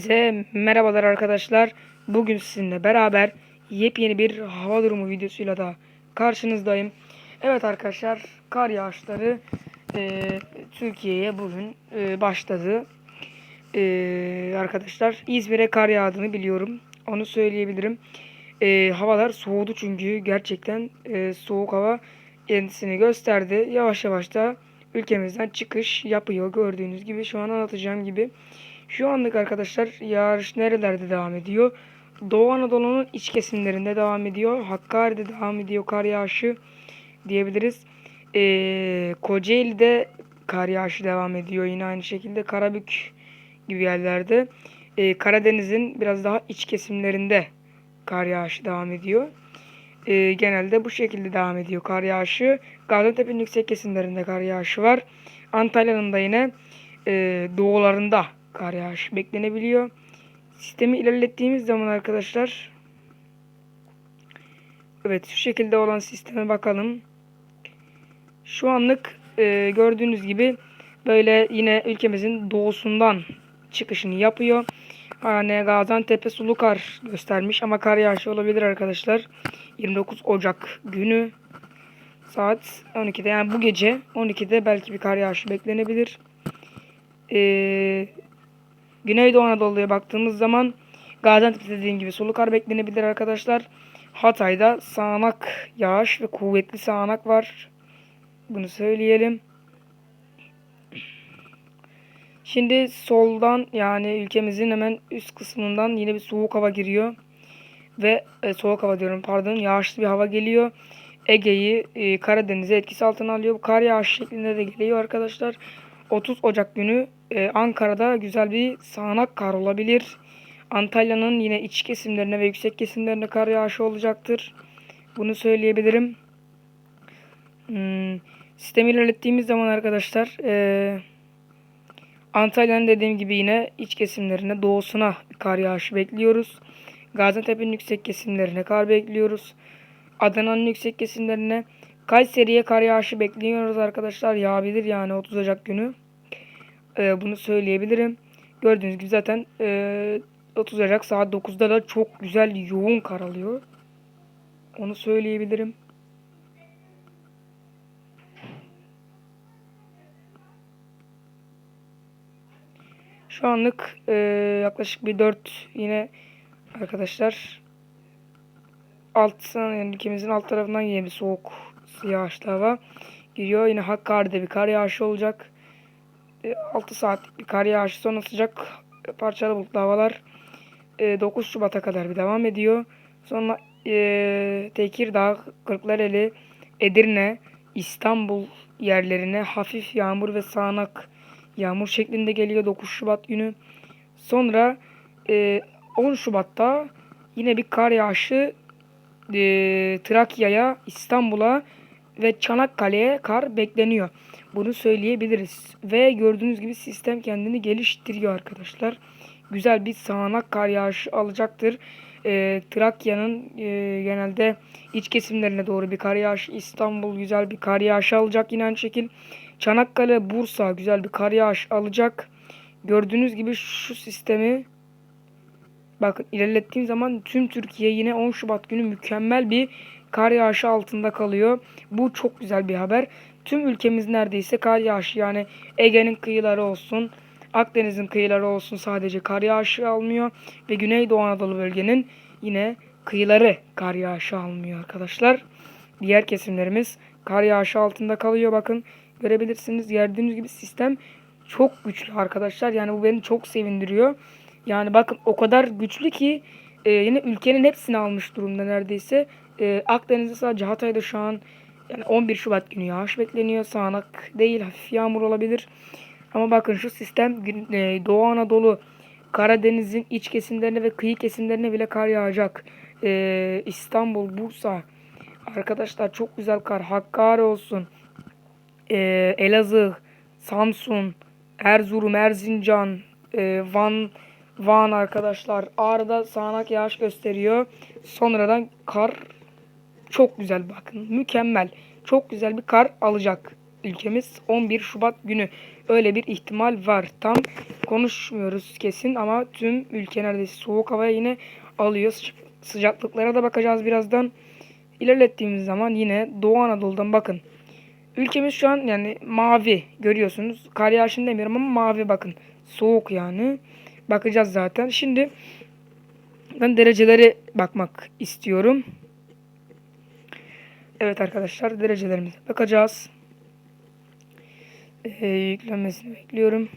Size merhabalar arkadaşlar. Bugün sizinle beraber yepyeni bir hava durumu videosuyla da karşınızdayım. Evet arkadaşlar kar yağışları e, Türkiye'ye bugün e, başladı. E, arkadaşlar İzmir'e kar yağdığını biliyorum. Onu söyleyebilirim. E, havalar soğudu çünkü gerçekten e, soğuk hava kendisini gösterdi. Yavaş yavaş da ülkemizden çıkış yapıyor. Gördüğünüz gibi şu an anlatacağım gibi. Şu anlık arkadaşlar yağış nerelerde devam ediyor? Doğu Anadolu'nun iç kesimlerinde devam ediyor. Hakkari'de devam ediyor kar yağışı diyebiliriz. Ee, Kocaeli'de kar yağışı devam ediyor. Yine aynı şekilde Karabük gibi yerlerde. Ee, Karadeniz'in biraz daha iç kesimlerinde kar yağışı devam ediyor. Ee, genelde bu şekilde devam ediyor kar yağışı. Gaziantep'in yüksek kesimlerinde kar yağışı var. Antalya'nın da yine e, doğularında kar yağışı beklenebiliyor. Sistemi ilerlettiğimiz zaman arkadaşlar Evet şu şekilde olan sisteme bakalım. Şu anlık e, gördüğünüz gibi böyle yine ülkemizin doğusundan çıkışını yapıyor. Yani Gaziantep'e sulu kar göstermiş ama kar yağışı olabilir arkadaşlar. 29 Ocak günü saat 12'de yani bu gece 12'de belki bir kar yağışı beklenebilir. Eee Güneydoğu Anadolu'ya baktığımız zaman Gaziantep'te dediğim gibi sulu kar beklenebilir arkadaşlar. Hatay'da sağanak yağış ve kuvvetli sağanak var. Bunu söyleyelim. Şimdi soldan yani ülkemizin hemen üst kısmından yine bir soğuk hava giriyor. Ve e, soğuk hava diyorum pardon yağışlı bir hava geliyor. Ege'yi e, Karadeniz'e etkisi altına alıyor. Bu kar yağış şeklinde de geliyor arkadaşlar. 30 Ocak günü e, Ankara'da güzel bir sağanak kar olabilir. Antalya'nın yine iç kesimlerine ve yüksek kesimlerine kar yağışı olacaktır. Bunu söyleyebilirim. Hmm, sistemi ilerlettiğimiz zaman arkadaşlar e, Antalya'nın dediğim gibi yine iç kesimlerine doğusuna kar yağışı bekliyoruz. Gaziantep'in yüksek kesimlerine kar bekliyoruz. Adana'nın yüksek kesimlerine Kayseri'ye kar yağışı bekliyoruz arkadaşlar. Yağabilir yani 30 Ocak günü. Ee, bunu söyleyebilirim. Gördüğünüz gibi zaten e, 30 Ocak saat 9'da da çok güzel yoğun kar alıyor. Onu söyleyebilirim. Şu anlık e, yaklaşık bir 4 yine arkadaşlar alttan yani ülkemizin alt tarafından yine bir soğuk yağışlı hava giriyor. Yine Hakkari'de bir kar yağışı olacak. 6 saatlik bir kar yağışı sonra sıcak parçalı bulutlu havalar 9 Şubat'a kadar bir devam ediyor. Sonra e, Tekirdağ, Kırklareli, Edirne, İstanbul yerlerine hafif yağmur ve sağanak yağmur şeklinde geliyor 9 Şubat günü. Sonra e, 10 Şubat'ta yine bir kar yağışı e, Trakya'ya, İstanbul'a ve Çanakkale'ye kar bekleniyor. Bunu söyleyebiliriz. Ve gördüğünüz gibi sistem kendini geliştiriyor arkadaşlar. Güzel bir sağanak kar yağışı alacaktır. E, Trakya'nın e, genelde iç kesimlerine doğru bir kar yağışı. İstanbul güzel bir kar yağışı alacak yine aynı şekil. Çanakkale, Bursa güzel bir kar yağışı alacak. Gördüğünüz gibi şu sistemi bakın ilerlettiğim zaman tüm Türkiye yine 10 Şubat günü mükemmel bir kar yağışı altında kalıyor. Bu çok güzel bir haber. Tüm ülkemiz neredeyse kar yağışı yani Ege'nin kıyıları olsun, Akdeniz'in kıyıları olsun sadece kar yağışı almıyor ve Güneydoğu Anadolu bölgenin yine kıyıları kar yağışı almıyor arkadaşlar. Diğer kesimlerimiz kar yağışı altında kalıyor bakın. Görebilirsiniz. Gördüğünüz gibi sistem çok güçlü arkadaşlar. Yani bu beni çok sevindiriyor. Yani bakın o kadar güçlü ki e, yine ülkenin hepsini almış durumda neredeyse. E, Akdeniz'de sadece Hatay'da şu an yani 11 Şubat günü yağış bekleniyor. Sağanak değil hafif yağmur olabilir. Ama bakın şu sistem e, Doğu Anadolu, Karadeniz'in iç kesimlerine ve kıyı kesimlerine bile kar yağacak. E, İstanbul, Bursa. Arkadaşlar çok güzel kar. Hakkari olsun. E, Elazığ, Samsun, Erzurum, Erzincan, e, Van, Van arkadaşlar. Ağrı'da sağanak yağış gösteriyor. Sonradan kar çok güzel bakın. Mükemmel. Çok güzel bir kar alacak ülkemiz 11 Şubat günü. Öyle bir ihtimal var. Tam konuşmuyoruz kesin ama tüm ülke neredeyse soğuk havaya yine alıyor. Sıca- Sıcaklıklara da bakacağız birazdan. İlerlettiğimiz zaman yine Doğu Anadolu'dan bakın. Ülkemiz şu an yani mavi görüyorsunuz. Kar yağışını demiyorum ama mavi bakın. Soğuk yani. Bakacağız zaten. Şimdi ben dereceleri bakmak istiyorum. Evet arkadaşlar derecelerimize bakacağız. Ee, yüklenmesini bekliyorum.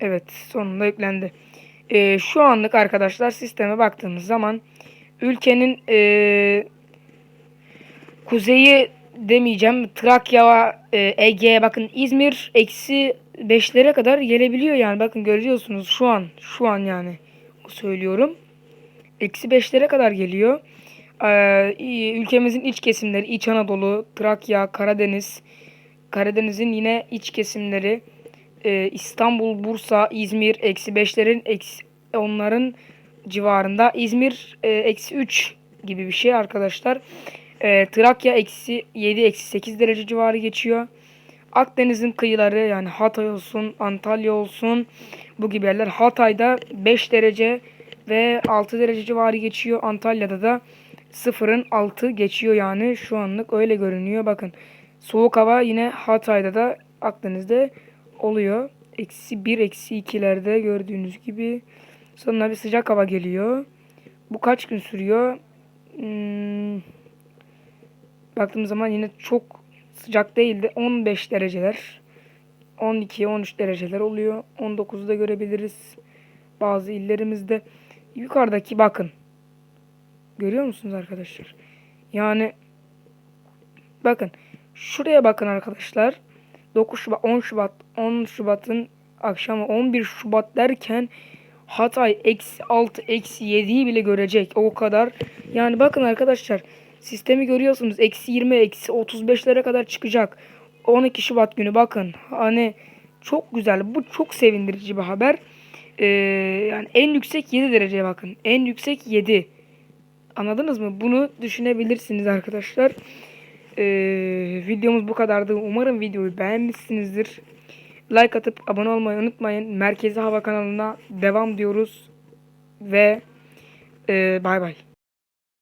Evet sonunda yüklendi. Ee, şu anlık arkadaşlar sisteme baktığımız zaman ülkenin ee, kuzeyi demeyeceğim. Trakya, e, Ege bakın İzmir eksi 5'lere kadar gelebiliyor yani. Bakın görüyorsunuz şu an şu an yani söylüyorum. Eksi 5'lere kadar geliyor. Ee, ülkemizin iç kesimleri İç Anadolu, Trakya, Karadeniz, Karadeniz'in yine iç kesimleri e, İstanbul, Bursa, İzmir eksi 5'lerin eksi onların civarında. İzmir e, eksi 3 gibi bir şey arkadaşlar. E, Trakya eksi 7 eksi 8 derece civarı geçiyor. Akdeniz'in kıyıları yani Hatay olsun, Antalya olsun bu gibi yerler. Hatay'da 5 derece ve 6 derece civarı geçiyor. Antalya'da da sıfırın altı geçiyor yani şu anlık öyle görünüyor. Bakın soğuk hava yine Hatay'da da Akdeniz'de oluyor. Eksi 1, eksi 2'lerde gördüğünüz gibi. Sonra bir sıcak hava geliyor. Bu kaç gün sürüyor? Hmm, baktığım zaman yine çok sıcak değildi. 15 dereceler. 12-13 dereceler oluyor. 19'u da görebiliriz. Bazı illerimizde. Yukarıdaki bakın. Görüyor musunuz arkadaşlar? Yani bakın. Şuraya bakın arkadaşlar. 9 Şubat, 10 Şubat, 10 Şubat'ın akşamı 11 Şubat derken Hatay eksi 6, eksi 7'yi bile görecek. O kadar. Yani bakın arkadaşlar sistemi görüyorsunuz. Eksi 20, eksi 35'lere kadar çıkacak. 12 Şubat günü bakın. Hani çok güzel. Bu çok sevindirici bir haber. Ee, yani en yüksek 7 dereceye bakın. En yüksek 7. Anladınız mı? Bunu düşünebilirsiniz arkadaşlar. Ee, videomuz bu kadardı. Umarım videoyu beğenmişsinizdir. Like atıp abone olmayı unutmayın. Merkezi Hava kanalına devam diyoruz. Ve e, bay bay.